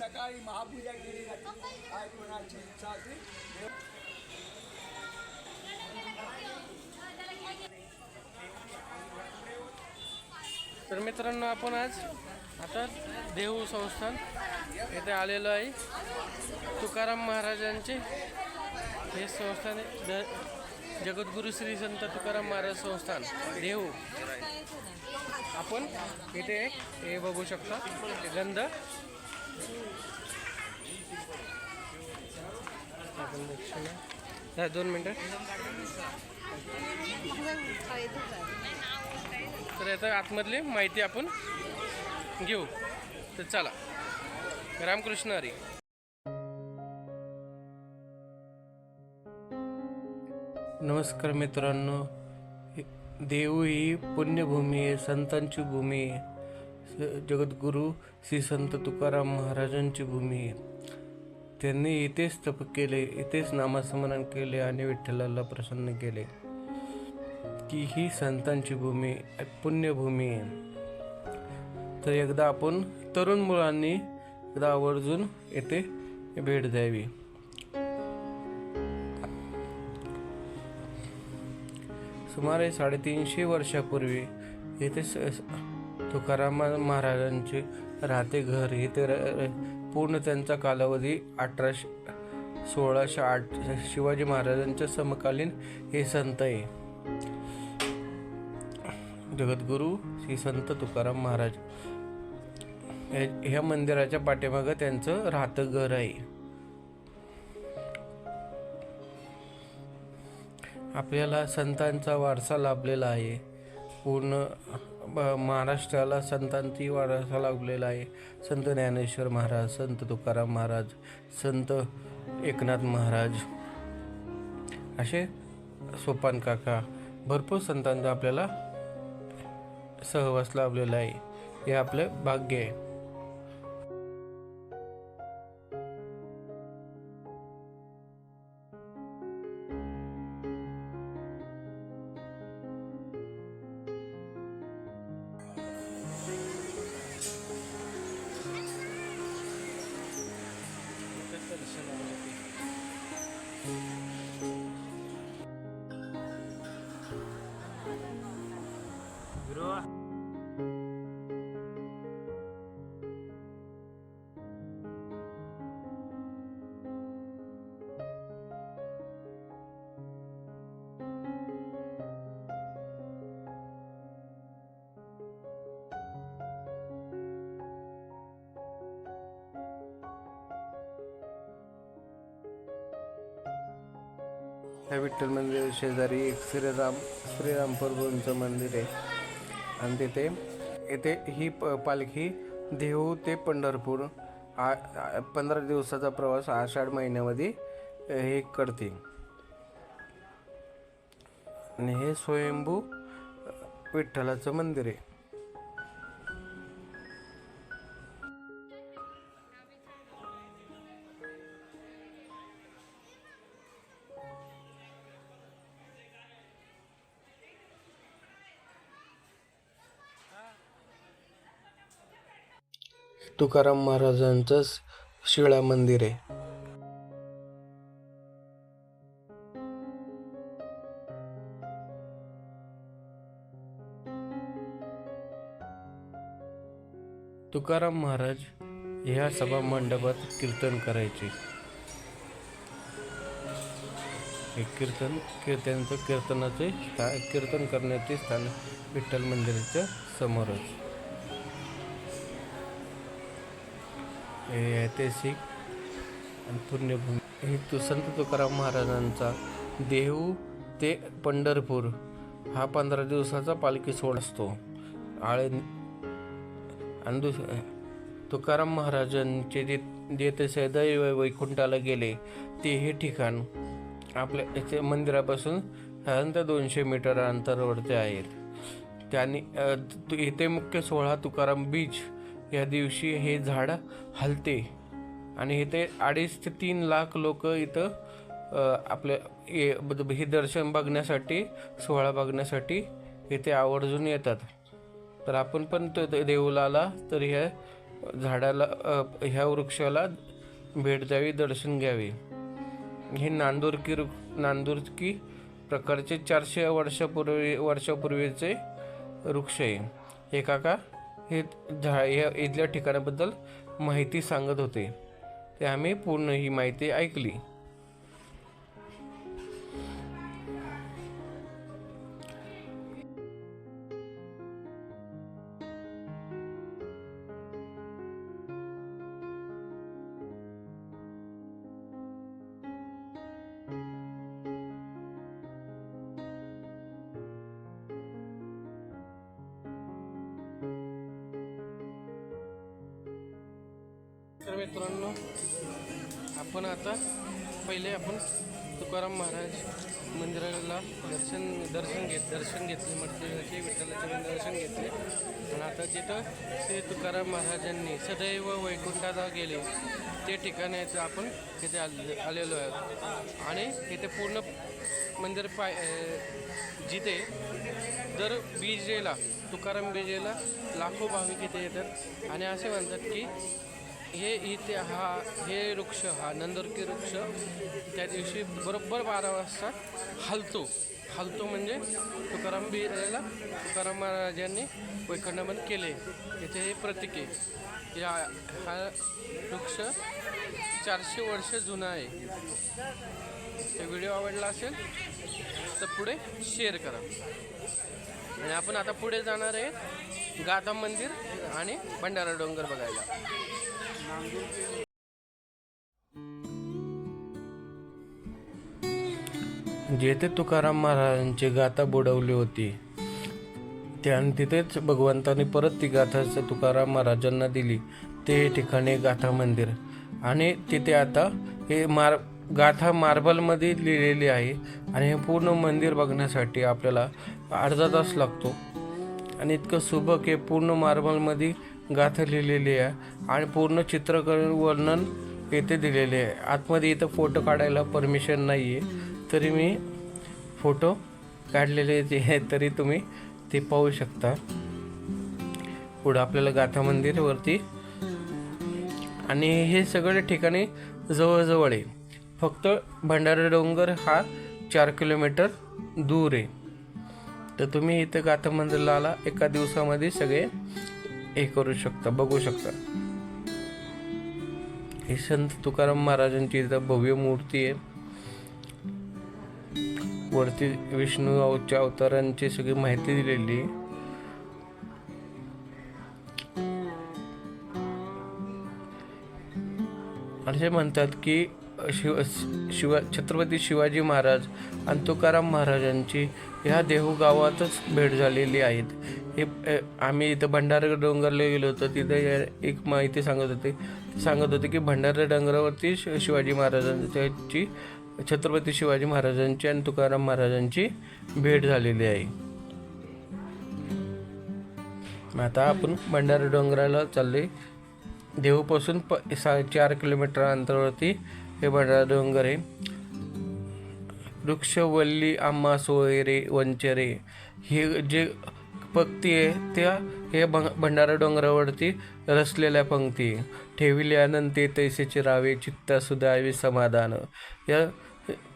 सकाळी महापूजा केली जाते. काय कोणाची इच्छा असेल तर मित्रांनो आपण आज आता देहू संस्थान येथे आलेलो आहे. तुकाराम महाराजांचे हे संस्थान द जगद्गुरु श्री संत तुकाराम महाराज संस्थान देहू. आपण इथे हे बघू शकता गंध. हा, दोन मिनटं. तर याचा आतमधली माहिती आपण घेऊ. तर चला. रामकृष्ण हरी. नमस्कार मित्रांनो. देऊ ही पुण्यभूमी आहे संतांची भूमी. आहे जगद्गुरू श्री संत तुकाराम महाराजांची भूमी आहे. त्यांनी इथेच तप केले इथेच नामस्मरण केले आणि विठ्ठलाला प्रसन्न केले. की ही संतांची भूमी पुण्यभूमी आहे. तर एकदा आपण तरुण मुलांनी एकदा आवर्जून येथे भेट द्यावी. सुमारे साडेतीनशे वर्षापूर्वी येथे तुकाराम महाराजांचे राहते घर. हे र- र- पूर्ण त्यांचा कालावधी अठराशे सोळाशे आठ शिवाजी महाराजांच्या समकालीन हे संत आहे. जगद्गुरू श्री संत तुकाराम महाराज. ह्या मंदिराच्या पाठीमागं त्यांचं राहतं घर आहे. आपल्याला संतांचा वारसा लाभलेला आहे. पूर्ण महाराष्ट्राला संतांची वारसा लाभलेला आहे. संत ज्ञानेश्वर महाराज संत तुकाराम महाराज संत एकनाथ महाराज. असे सोपान काका भरपूर संतांचा आपल्याला सहवास लाभलेला आहे. हे आपलं भाग्य आहे. ह्या विठ्ठल मंदिर शेजारी एक श्रीराम श्रीरामपूर गुरूंचं मंदिर आहे. आणि तिथे येथे ही प पालखी देहू ते पंढरपूर आ पंधरा दिवसाचा प्रवास आषाढ महिन्यामध्ये हे करते. आणि हे स्वयंभू विठ्ठलाचं मंदिर आहे. तुकाराम महाराजांचं शिळा मंदिर आहे. तुकाराम महाराज ह्या सभा मंडपात कीर्तन करायचे. हे कीर्तन कीर्तनचं कीर्तनाचे स्था कीर्तन करण्याचे स्थान विठ्ठल मंदिराच्या समोरच. ऐतिहासिक आणि पुण्यभूमी. हे तु संत तुकाराम महाराजांचा देहू ते पंढरपूर हा पंधरा दिवसाचा पालखी सोहळा असतो. आळे आणि दुस तुकाराम महाराजांचे जे जे सदैव वैकुंठाला गेले ते हे ठिकाण आपल्या इथे मंदिरापासून साधारणतः दोनशे मीटर अंतरावरती आहेत. त्यांनी तु- इथे मुख्य सोहळा तुकाराम बीच या दिवशी हे झाड हलते. आणि इथे अडीच ते तीन लाख लोक इथं आपल्या हे ब- हे दर्शन बघण्यासाठी सोहळा बघण्यासाठी इथे आवर्जून येतात. तर आपण पण तो देऊलाला तर ह्या झाडाला ह्या वृक्षाला भेट द्यावी दर्शन घ्यावे. हे नांदुरकी वृ- नांदुरकी प्रकारचे चारशे वर्षापूर्वी वर्षापूर्वीचे वृक्ष आहे. हे काका हे झा या इथल्या ठिकाणाबद्दल माहिती सांगत होते. ते आम्ही पूर्ण ही माहिती ऐकली. मित्रांनो आपण आता पहिले आपण तुकाराम महाराज मंदिराला दर्शन दर्शन घेत दर्शन घेतले मंदिराचे विठ्ठलाचे दर्शन घेतले. आणि आता जिथं ते तुकाराम महाराजांनी सदैव वैकुंठाला गेले ते ठिकाण आहे आपण तिथे आले आलेलो आहोत. आणि तिथे पूर्ण मंदिर पाय जिथे दर बीजेला तुकाराम बीजेला लाखो भाविक इथे येतात. आणि असे म्हणतात की हे इथे हा हे वृक्ष हा नंदुरकी वृक्ष त्या दिवशी बरोबर बारा वाजता हलतो. हलतो म्हणजे तुकाराम बिराला तुकाराम महाराजांनी वैखंडमन केले. इथे हे प्रतीक आहे. या हा वृक्ष चारशे वर्ष जुना आहे. ते व्हिडिओ आवडला असेल तर पुढे शेअर करा. आणि आपण आता पुढे जाणार आहे गाथा मंदिर आणि भंडारा डोंगर बघायला. जेथे तुकाराम महाराजांची गाथा बुडवली होती त्या तिथेच भगवंताने परत ती गाथा तुकाराम महाराजांना दिली. ते ठिकाणी गाथा मंदिर. आणि तिथे आता हे मार गाथा मार्बलमध्ये लिहिलेली आहे आणि हे पूर्ण मंदिर बघण्यासाठी आपल्याला अर्धा तास लागतो. आणि इतकं सुबक हे पूर्ण मार्बलमध्ये गाथा लिहिलेली आहे आणि पूर्ण चित्रकरण वर्णन येथे दिलेले आहे. आतमध्ये इथं फोटो काढायला परमिशन नाही आहे तरी मी फोटो काढलेले जे आहे तरी तुम्ही ते पाहू शकता. पुढं आपल्याला गाथा मंदिरवरती. आणि हे सगळे ठिकाणी जवळजवळ आहे. फक्त भंडारा डोंगर हा चार किलोमीटर दूर आहे. तर तुम्ही इथं गाथा मंदिरला आला एका दिवसामध्ये सगळे हे करू शकता बघू शकता. ही संत तुकाराम महाराजांची इथं भव्य मूर्ती आहे. वरती विष्णू अवच्या अवतारांची सगळी माहिती दिलेली आहे. असे म्हणतात की शिव शिवा छत्रपती शिवाजी महाराज आणि तुकाराम महाराजांची ह्या देहू गावातच भेट झालेली आहेत. हे आम्ही इथं भंडारा डोंगरला गेलो होतो तिथे एक माहिती सांगत होते. सांगत होते की भंडारा डोंगरावरती शिवाजी महाराजांची छत्रपती शिवाजी महाराजांची आणि तुकाराम महाराजांची भेट झालेली आहे. आता आपण भंडारा डोंगराला चालले देहूपासून प सा चार किलोमीटर अंतरावरती हे भंडारा डोंगर आहे. वृक्षवल्ली आम्हा सोयरे वंचरे हे जे पंक्ती आहे त्या हे भ भंडारा डोंगरावरती रचलेल्या पंक्ती ठेविल्यानंतर ठेविले अनंते तैसेचे रावे चित्ता सुदावी समाधान. या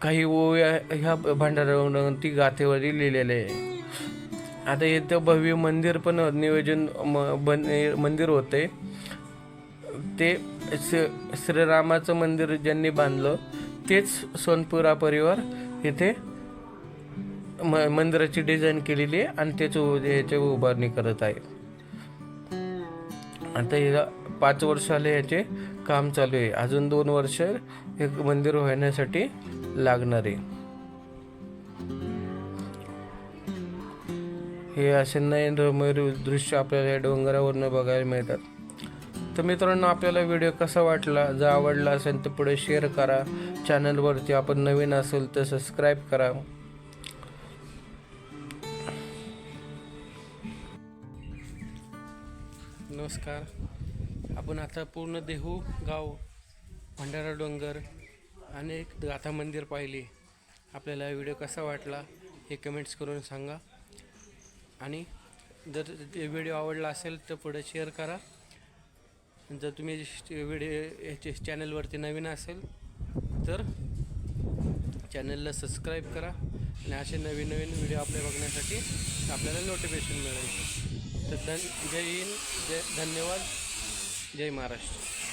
काही ओव्या ह्या भंडारा डोंगरावरती गाथेवरती लिहिलेले आहे. आता इथं भव्य मंदिर पण नियोजन म- बन मंदिर होते ते श्रीरामाचं मंदिर ज्यांनी बांधलं तेच सोनपुरा परिवार इथे म मंदिराची डिझाईन केलेली आहे आणि तेच उ- याची उभारणी करत आहे. आता या पाच वर्षाला याचे काम चालू आहे. अजून दोन वर्ष हे मंदिर होण्यासाठी लागणार आहे. हे असे नयनरम्य दृश्य आपल्याला या डोंगरावरनं बघायला मिळतात. तर मित्रांनो आपल्याला व्हिडिओ कसा वाटला जर आवडला असेल तर पुढे शेअर करा. चॅनलवरती आपण नवीन असेल तर सबस्क्राईब करा. नमस्कार. आपण आता पूर्ण देहू गाव भंडारा डोंगर आणि एक गाथा मंदिर पाहिले. आपल्याला व्हिडिओ कसा वाटला हे कमेंट्स करून सांगा. आणि जर व्हिडिओ आवडला असेल तर पुढे शेअर करा. जर तुम्ही व्हिडिओ ह्याचे चॅनलवरती नवीन असेल तर चॅनलला सबस्क्राईब करा आणि असे नवीन नवीन व्हिडिओ आपले बघण्यासाठी आपल्याला नोटिफिकेशन मिळेल. तर धन जय हिंद जय धन्यवाद. जय महाराष्ट्र.